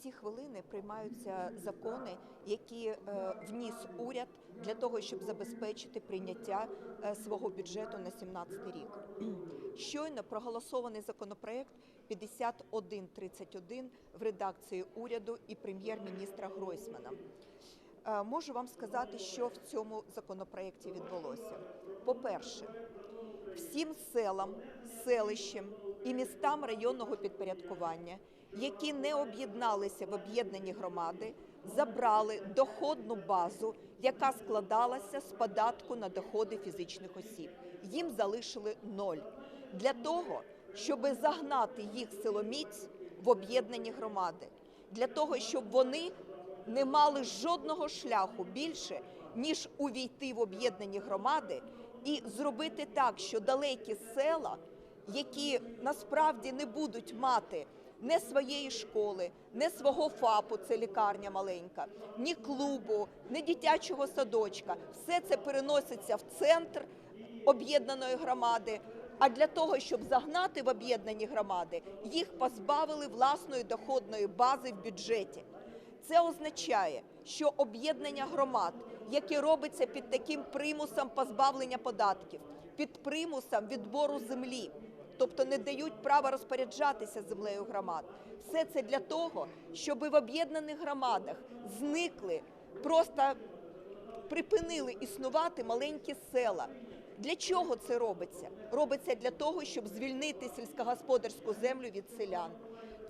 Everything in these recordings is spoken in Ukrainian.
ці хвилини приймаються закони, які е, вніс уряд для того, щоб забезпечити прийняття е, свого бюджету на 2017 рік. Щойно проголосований законопроект 5131 в редакції уряду і прем'єр-міністра Гройсмана. Е, Можу вам сказати, що в цьому законопроекті відбулося. По-перше, всім селам, селищам і містам районного підпорядкування, які не об'єдналися в об'єднані громади, забрали доходну базу, яка складалася з податку на доходи фізичних осіб. Їм залишили ноль для того, щоб загнати їх силоміць в об'єднані громади, для того, щоб вони не мали жодного шляху більше, ніж увійти в об'єднані громади і зробити так, що далекі села, які насправді не будуть мати не своєї школи, не свого ФАПу, це лікарня маленька, ні клубу, ні дитячого садочка, все це переноситься в центр об'єднаної громади. А для того, щоб загнати в об'єднані громади, їх позбавили власної доходної бази в бюджеті. Це означає, що об'єднання громад, яке робиться під таким примусом позбавлення податків, під примусом відбору землі, тобто не дають права розпоряджатися землею громад, все це для того, щоб в об'єднаних громадах зникли, просто припинили існувати маленькі села. Для чого це робиться? Робиться для того, щоб звільнити сільськогосподарську землю від селян.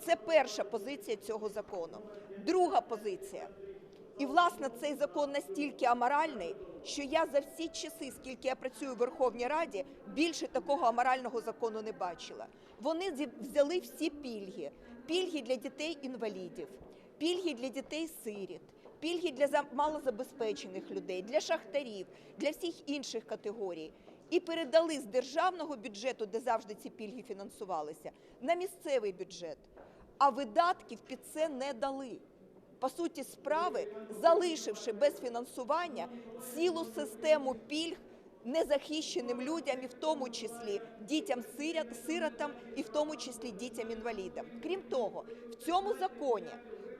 Це перша позиція цього закону. Друга позиція. І, власне, цей закон настільки аморальний, що я за всі часи, скільки я працюю в Верховній Раді, більше такого аморального закону не бачила. Вони взяли всі пільги: пільги для дітей-інвалідів, пільги для дітей-сиріт, пільги для за- малозабезпечених людей, для шахтарів, для всіх інших категорій. І передали з державного бюджету, де завжди ці пільги фінансувалися, на місцевий бюджет. А видатків під це не дали по суті справи, залишивши без фінансування цілу систему пільг незахищеним людям, і в тому числі дітям сиротам, і в тому числі дітям інвалідам. Крім того, в цьому законі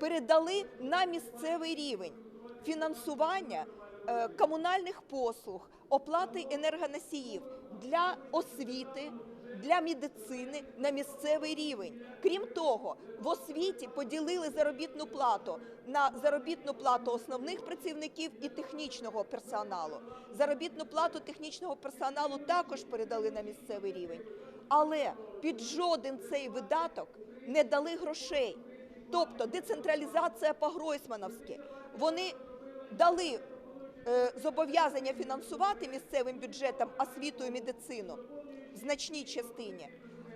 передали на місцевий рівень фінансування е, комунальних послуг, оплати енергоносіїв для освіти, для медицини на місцевий рівень. Крім того, в освіті поділили заробітну плату на заробітну плату основних працівників і технічного персоналу. Заробітну плату технічного персоналу також передали на місцевий рівень. Але під жоден цей видаток не дали грошей. Тобто децентралізація по-гройсмановськи. Вони дали е, зобов'язання фінансувати місцевим бюджетом освіту і медицину в значній частині,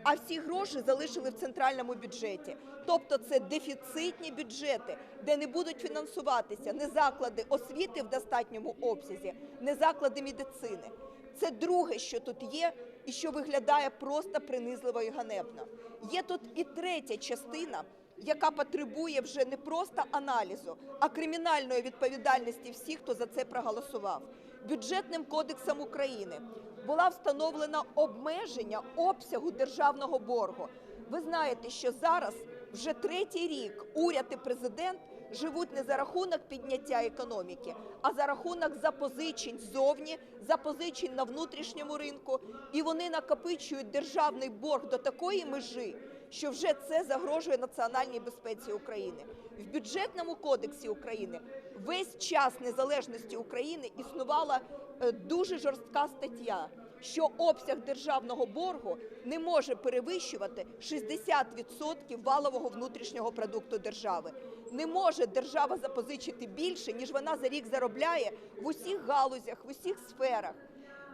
а всі гроші залишили в центральному бюджеті. Тобто це дефіцитні бюджети, де не будуть фінансуватися не заклади освіти в достатньому обсязі, не заклади медицини. Це друге, що тут є, і що виглядає просто принизливо і ганебно. Є тут і третя частина яка потребує вже не просто аналізу, а кримінальної відповідальності всіх, хто за це проголосував. Бюджетним кодексом України була встановлена обмеження обсягу державного боргу. Ви знаєте, що зараз вже третій рік уряд і президент живуть не за рахунок підняття економіки, а за рахунок запозичень ззовні, запозичень на внутрішньому ринку, і вони накопичують державний борг до такої межі, що вже це загрожує національній безпеці України. В бюджетному кодексі України весь час незалежності України існувала е, дуже жорстка стаття, що обсяг державного боргу не може перевищувати 60% валового внутрішнього продукту держави. Не може держава запозичити більше, ніж вона за рік заробляє в усіх галузях, в усіх сферах.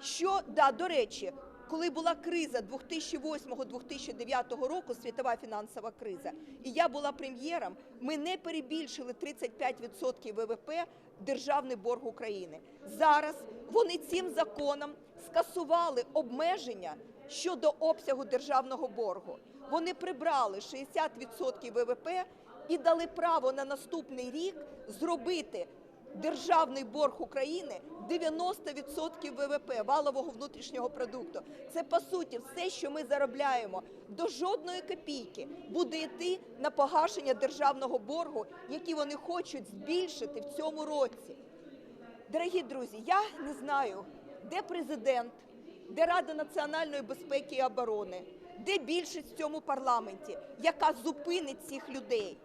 Що да, до речі, коли була криза 2008-2009 року, світова фінансова криза, і я була прем'єром, ми не перебільшили 35% ВВП державний борг України. Зараз вони цим законом скасували обмеження щодо обсягу державного боргу. Вони прибрали 60% ВВП і дали право на наступний рік зробити державний борг України 90% ВВП валового внутрішнього продукту. Це по суті все, що ми заробляємо. До жодної копійки буде йти на погашення державного боргу, який вони хочуть збільшити в цьому році. Дорогі друзі, я не знаю, де президент, де Рада національної безпеки і оборони, де більшість в цьому парламенті, яка зупинить цих людей.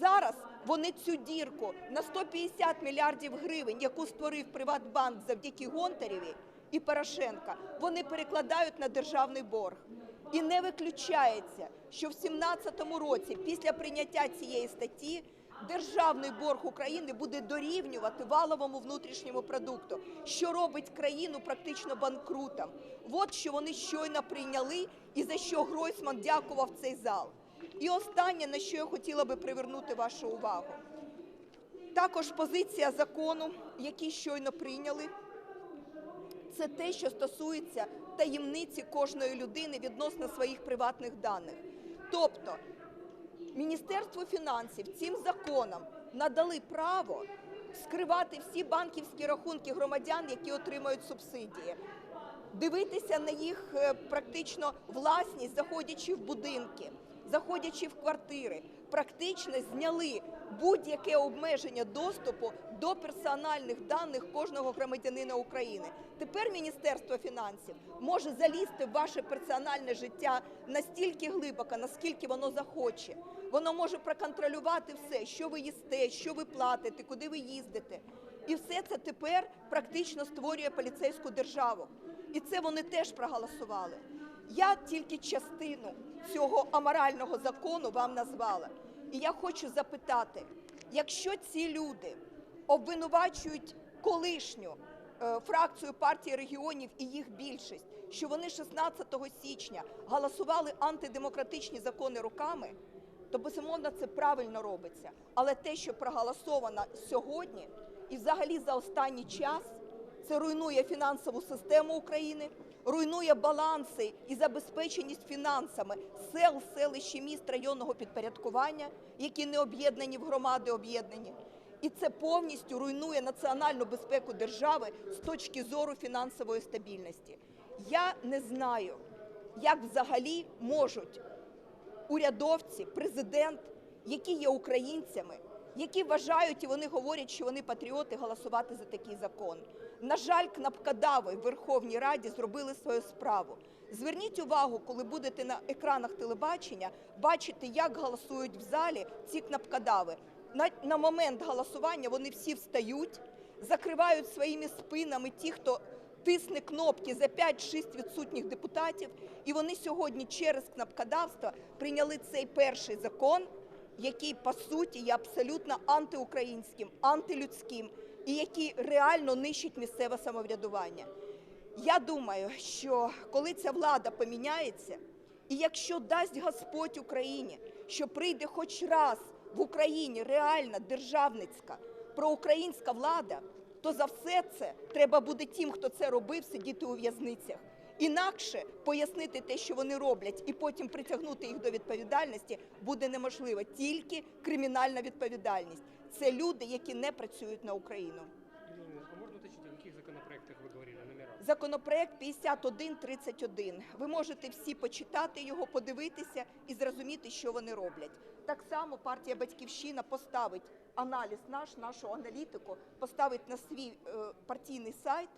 Зараз вони цю дірку на 150 мільярдів гривень, яку створив Приватбанк завдяки Гонтарєві і Порошенка, вони перекладають на державний борг. І не виключається, що в 2017 році, після прийняття цієї статті, державний борг України буде дорівнювати валовому внутрішньому продукту, що робить країну практично банкрутом. От що вони щойно прийняли, і за що Гройсман дякував цей зал. І останнє, на що я хотіла би привернути вашу увагу. Також позиція закону, який щойно прийняли, це те, що стосується таємниці кожної людини відносно своїх приватних даних. Тобто Міністерство фінансів цим законом надали право скривати всі банківські рахунки громадян, які отримують субсидії, дивитися на їх е, практично власність, заходячи в будинки, заходячи в квартири, практично зняли будь-яке обмеження доступу до персональних даних кожного громадянина України. Тепер Міністерство фінансів може залізти в ваше персональне життя настільки глибоко, наскільки воно захоче. Воно може проконтролювати все, що ви їсте, що ви платите, куди ви їздите. І все це тепер практично створює поліцейську державу. І це вони теж проголосували. Я тільки частину цього аморального закону вам назвала. І я хочу запитати: якщо ці люди обвинувачують колишню е, фракцію партії регіонів і їх більшість, що вони 16 січня голосували антидемократичні закони руками, то безумовно це правильно робиться. Але те, що проголосовано сьогодні, і взагалі за останній час, це руйнує фінансову систему України, руйнує баланси і забезпеченість фінансами сел, селищ і міст районного підпорядкування, які не об'єднані в громади об'єднані. І це повністю руйнує національну безпеку держави з точки зору фінансової стабільності. Я не знаю, як взагалі можуть урядовці, президент, які є українцями, які вважають і вони говорять, що вони патріоти, голосувати за такий закон. На жаль, кнопкодави в Верховній Раді зробили свою справу. Зверніть увагу, коли будете на екранах телебачення, бачити, як голосують в залі ці кнопкодави. На, на момент голосування вони всі встають, закривають своїми спинами ті, хто тисне кнопки за 5-6 відсутніх депутатів, і вони сьогодні через кнопкодавство прийняли цей перший закон, який по суті є абсолютно антиукраїнським, антилюдським і який реально нищить місцеве самоврядування. Я думаю, що коли ця влада поміняється, і якщо дасть Господь Україні, що прийде хоч раз в Україні реальна державницька проукраїнська влада, то за все це треба буде тим, хто це робив, сидіти у в'язницях. Інакше пояснити те, що вони роблять, і потім притягнути їх до відповідальності буде неможливо. Тільки кримінальна відповідальність. Це люди, які не працюють на Україну. Законопроект 5131. Ви можете всі почитати його, подивитися і зрозуміти, що вони роблять. Так само партія Батьківщина поставить аналіз наш, нашу аналітику, поставить на свій е, партійний сайт.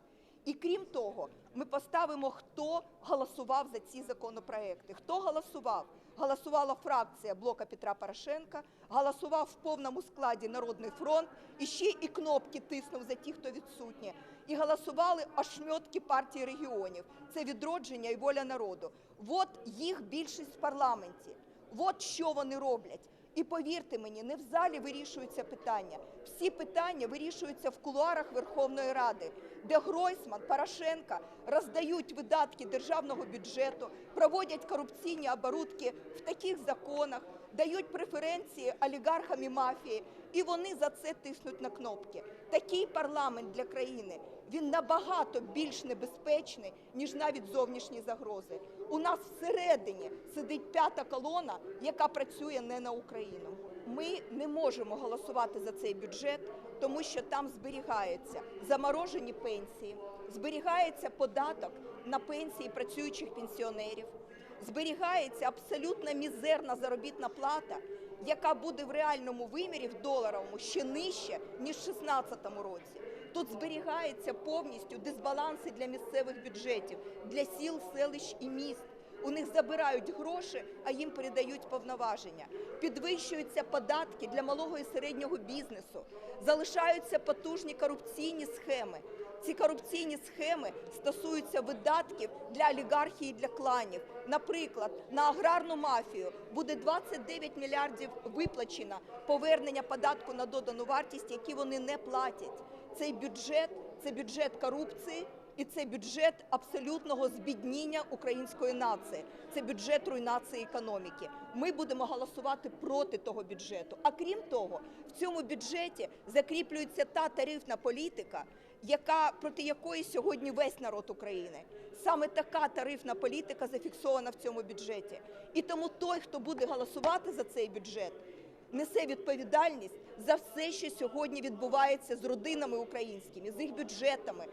І крім того, ми поставимо, хто голосував за ці законопроекти. Хто голосував? Голосувала фракція блока Петра Порошенка, голосував в повному складі Народний фронт, і ще і кнопки тиснув за ті, хто відсутні. І голосували ошмьотки партії регіонів. Це відродження і воля народу. От їх більшість в парламенті. От що вони роблять. І повірте мені, не в залі вирішуються питання. Всі питання вирішуються в кулуарах Верховної Ради, де Гройсман, Порошенка роздають видатки державного бюджету, проводять корупційні оборудки в таких законах, дають преференції олігархам і мафії, і вони за це тиснуть на кнопки. Такий парламент для країни він набагато більш небезпечний, ніж навіть зовнішні загрози. У нас всередині сидить п'ята колона, яка працює не на Україну. ми не можемо голосувати за цей бюджет, тому що там зберігаються заморожені пенсії, зберігається податок на пенсії працюючих пенсіонерів, зберігається абсолютно мізерна заробітна плата, яка буде в реальному вимірі в доларовому ще нижче ніж в 2016 році. Тут зберігаються повністю дисбаланси для місцевих бюджетів, для сіл, селищ і міст. У них забирають гроші, а їм передають повноваження. Підвищуються податки для малого і середнього бізнесу. Залишаються потужні корупційні схеми. Ці корупційні схеми стосуються видатків для олігархії, для кланів. Наприклад, на аграрну мафію буде 29 мільярдів виплачено повернення податку на додану вартість, які вони не платять. Цей бюджет це бюджет корупції. І це бюджет абсолютного збідніння української нації. Це бюджет руйнації економіки. Ми будемо голосувати проти того бюджету. А крім того, в цьому бюджеті закріплюється та тарифна політика, яка проти якої сьогодні весь народ України. Саме така тарифна політика зафіксована в цьому бюджеті. І тому той, хто буде голосувати за цей бюджет, несе відповідальність за все, що сьогодні відбувається з родинами українськими, з їх бюджетами,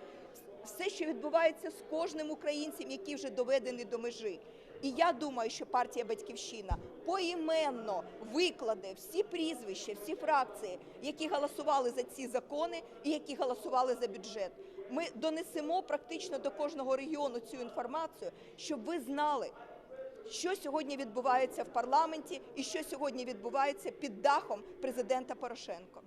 все, що відбувається з кожним українцем, який вже доведений до межі. І я думаю, що партія Батьківщина поіменно викладе всі прізвища, всі фракції, які голосували за ці закони і які голосували за бюджет. Ми донесемо практично до кожного регіону цю інформацію, щоб ви знали, що сьогодні відбувається в парламенті і що сьогодні відбувається під дахом президента Порошенко.